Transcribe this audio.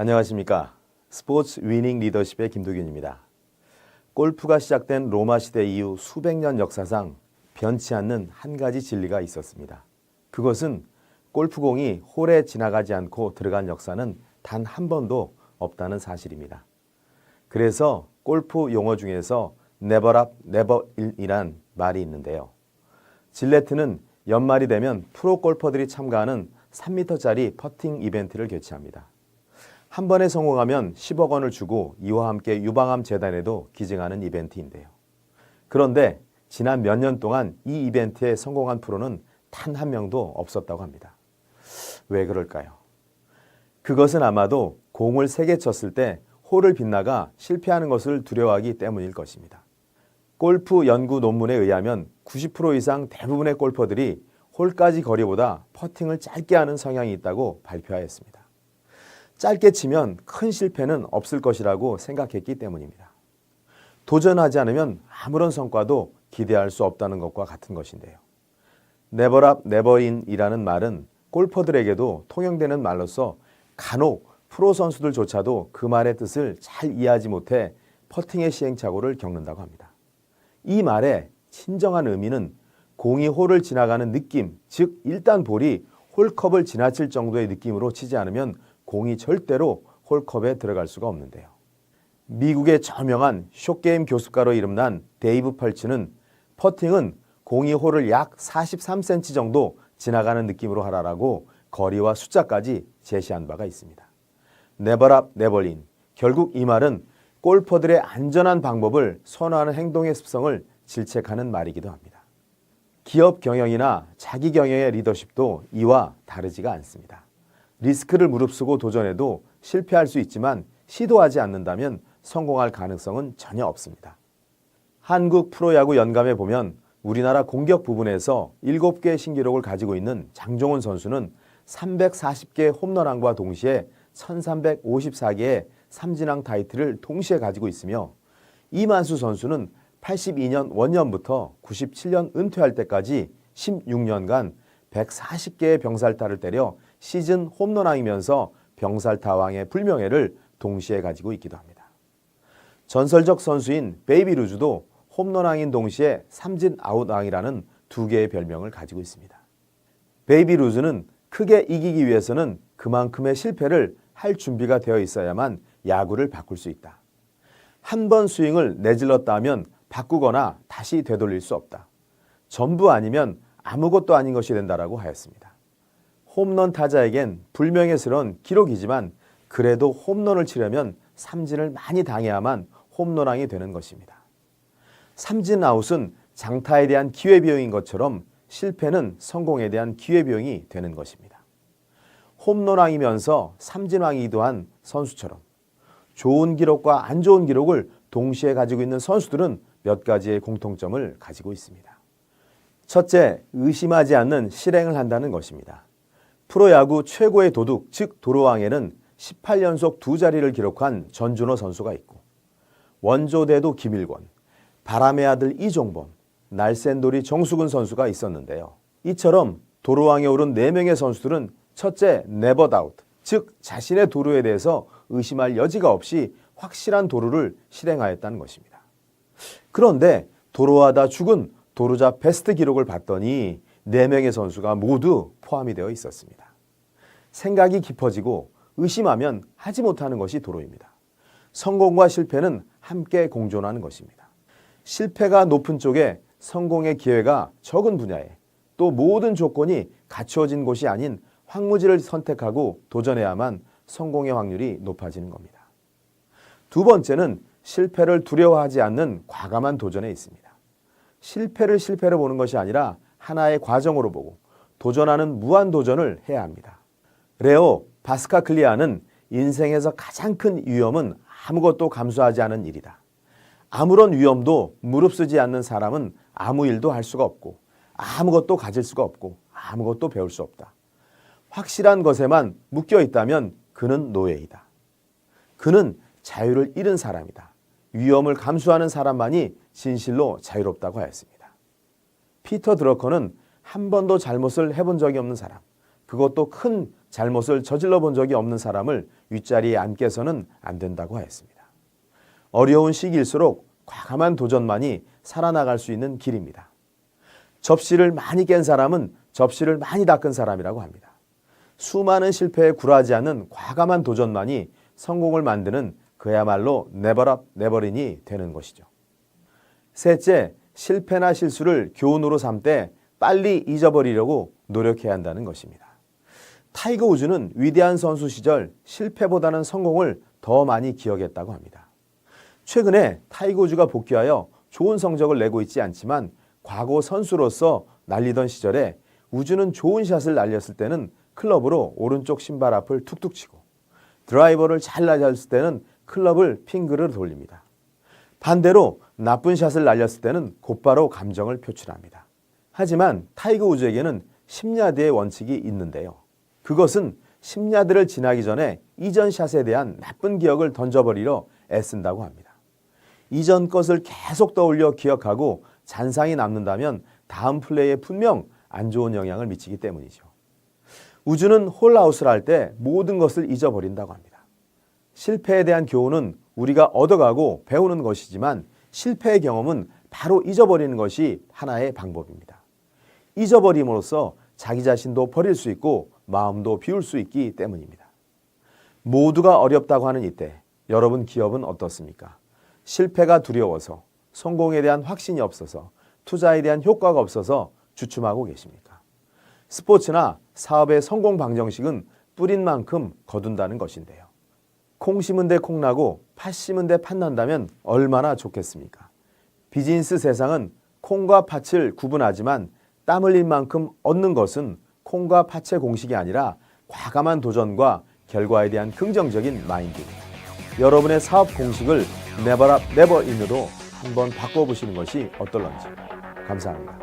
안녕하십니까. 스포츠 위닝 리더십의 김도균입니다. 골프가 시작된 로마 시대 이후 수백 년 역사상 변치 않는 한 가지 진리가 있었습니다. 그것은 골프공이 홀에 지나가지 않고 들어간 역사는 단 한 번도 없다는 사실입니다. 그래서 골프 용어 중에서 never in이란 말이 있는데요. 질레트는 연말이 되면 프로 골퍼들이 참가하는 3m짜리 퍼팅 이벤트를 개최합니다. 한 번에 성공하면 10억 원을 주고 이와 함께 유방암 재단에도 기증하는 이벤트인데요. 그런데 지난 몇 년 동안 이 이벤트에 성공한 프로는 단 한 명도 없었다고 합니다. 왜 그럴까요? 그것은 아마도 공을 세게 쳤을 때 홀을 빗나가 실패하는 것을 두려워하기 때문일 것입니다. 골프 연구 논문에 의하면 90% 이상 대부분의 골퍼들이 홀까지 거리보다 퍼팅을 짧게 하는 성향이 있다고 발표하였습니다. 짧게 치면 큰 실패는 없을 것이라고 생각했기 때문입니다. 도전하지 않으면 아무런 성과도 기대할 수 없다는 것과 같은 것인데요. never in이라는 말은 골퍼들에게도 통용되는 말로서 간혹 프로 선수들조차도 그 말의 뜻을 잘 이해하지 못해 퍼팅의 시행착오를 겪는다고 합니다. 이 말의 친정한 의미는 공이 홀을 지나가는 느낌, 즉 일단 볼이 홀컵을 지나칠 정도의 느낌으로 치지 않으면 공이 절대로 홀컵에 들어갈 수가 없는데요. 미국의 저명한 숏게임 교습가로 이름난 데이브 펄츠는 퍼팅은 공이 홀을 약 43cm 정도 지나가는 느낌으로 하라라고 거리와 숫자까지 제시한 바가 있습니다. never in. 결국 이 말은 골퍼들의 안전한 방법을 선호하는 행동의 습성을 질책하는 말이기도 합니다. 기업 경영이나 자기 경영의 리더십도 이와 다르지가 않습니다. 리스크를 무릅쓰고 도전해도 실패할 수 있지만 시도하지 않는다면 성공할 가능성은 전혀 없습니다. 한국 프로야구 연감에 보면 우리나라 공격 부분에서 7개의 신기록을 가지고 있는 장종훈 선수는 340개의 홈런왕과 동시에 1354개의 삼진왕 타이틀을 동시에 가지고 있으며 이만수 선수는 82년 원년부터 97년 은퇴할 때까지 16년간 140개의 병살타를 때려 시즌 홈런왕이면서 병살타왕의 불명예를 동시에 가지고 있기도 합니다. 전설적 선수인 베이비 루즈도 홈런왕인 동시에 삼진 아웃왕이라는 두 개의 별명을 가지고 있습니다. 베이비 루즈는 크게 이기기 위해서는 그만큼의 실패를 할 준비가 되어 있어야만 야구를 바꿀 수 있다. 한 번 스윙을 내질렀다 하면 바꾸거나 다시 되돌릴 수 없다. 전부 아니면 아무것도 아닌 것이 된다라고 하였습니다. 홈런 타자에겐 불명예스러운 기록이지만 그래도 홈런을 치려면 삼진을 많이 당해야만 홈런왕이 되는 것입니다. 삼진 아웃은 장타에 대한 기회비용인 것처럼 실패는 성공에 대한 기회비용이 되는 것입니다. 홈런왕이면서 삼진왕이기도 한 선수처럼 좋은 기록과 안 좋은 기록을 동시에 가지고 있는 선수들은 몇 가지의 공통점을 가지고 있습니다. 첫째, 의심하지 않는 실행을 한다는 것입니다. 프로야구 최고의 도둑, 즉 도로왕에는 18연속 두 자리를 기록한 전준호 선수가 있고 원조대도 김일권, 바람의 아들 이종범, 날쌘돌이 정수근 선수가 있었는데요. 이처럼 도로왕에 오른 4명의 선수들은 첫째, doubt, 즉 자신의 도루에 대해서 의심할 여지가 없이 확실한 도루를 실행하였다는 것입니다. 그런데 도로하다 죽은 도루자 베스트 기록을 봤더니 4명의 선수가 모두 포함이 되어 있었습니다. 생각이 깊어지고 의심하면 하지 못하는 것이 도로입니다. 성공과 실패는 함께 공존하는 것입니다. 실패가 높은 쪽에 성공의 기회가 적은 분야에 또 모든 조건이 갖추어진 곳이 아닌 황무지를 선택하고 도전해야만 성공의 확률이 높아지는 겁니다. 두 번째는 실패를 두려워하지 않는 과감한 도전에 있습니다. 실패를 실패로 보는 것이 아니라 하나의 과정으로 보고 도전하는 무한 도전을 해야 합니다. 레오 바스카클리아는 인생에서 가장 큰 위험은 아무것도 감수하지 않은 일이다. 아무런 위험도 무릅쓰지 않는 사람은 아무 일도 할 수가 없고 아무것도 가질 수가 없고 아무것도 배울 수 없다. 확실한 것에만 묶여 있다면 그는 노예이다. 그는 자유를 잃은 사람이다. 위험을 감수하는 사람만이 진실로 자유롭다고 하였습니다. 피터 드러커는 한 번도 잘못을 해본 적이 없는 사람, 그것도 큰 잘못을 저질러 본 적이 없는 사람을 윗자리에 앉게서는 안 된다고 하였습니다. 어려운 시기일수록 과감한 도전만이 살아나갈 수 있는 길입니다. 접시를 많이 깬 사람은 접시를 많이 닦은 사람이라고 합니다. 수많은 실패에 굴하지 않는 과감한 도전만이 성공을 만드는 그야말로 네버랍 네버린이 되는 것이죠. 셋째, 실패나 실수를 교훈으로 삼되 빨리 잊어버리려고 노력해야 한다는 것입니다. 타이거 우즈는 위대한 선수 시절 실패보다는 성공을 더 많이 기억했다고 합니다. 최근에 타이거 우즈가 복귀하여 좋은 성적을 내고 있지 않지만 과거 선수로서 날리던 시절에 우즈는 좋은 샷을 날렸을 때는 클럽으로 오른쪽 신발 앞을 툭툭 치고 드라이버를 잘 날렸을 때는 클럽을 핑크를 돌립니다. 반대로 나쁜 샷을 날렸을 때는 곧바로 감정을 표출합니다. 하지만 타이거 우즈에게는 10야드의 원칙이 있는데요. 그것은 10야드를 지나기 전에 이전 샷에 대한 나쁜 기억을 던져버리려 애쓴다고 합니다. 이전 것을 계속 떠올려 기억하고 잔상이 남는다면 다음 플레이에 분명 안 좋은 영향을 미치기 때문이죠. 우주는 홀아웃을 할 때 모든 것을 잊어버린다고 합니다. 실패에 대한 교훈은 우리가 얻어가고 배우는 것이지만 실패의 경험은 바로 잊어버리는 것이 하나의 방법입니다. 잊어버림으로써 자기 자신도 버릴 수 있고 마음도 비울 수 있기 때문입니다. 모두가 어렵다고 하는 이때 여러분 기업은 어떻습니까? 실패가 두려워서 성공에 대한 확신이 없어서 투자에 대한 효과가 없어서 주춤하고 계십니까? 스포츠나 사업의 성공 방정식은 뿌린 만큼 거둔다는 것인데요. 콩 심은 데 콩 나고 팥 심은 데 팥 난다면 얼마나 좋겠습니까? 비즈니스 세상은 콩과 팥을 구분하지만 땀 흘린 만큼 얻는 것은 콩과 팥의 공식이 아니라 과감한 도전과 결과에 대한 긍정적인 마인드입니다. 여러분의 사업 공식을 never up, never in으로 한번 바꿔보시는 것이 어떨런지 감사합니다.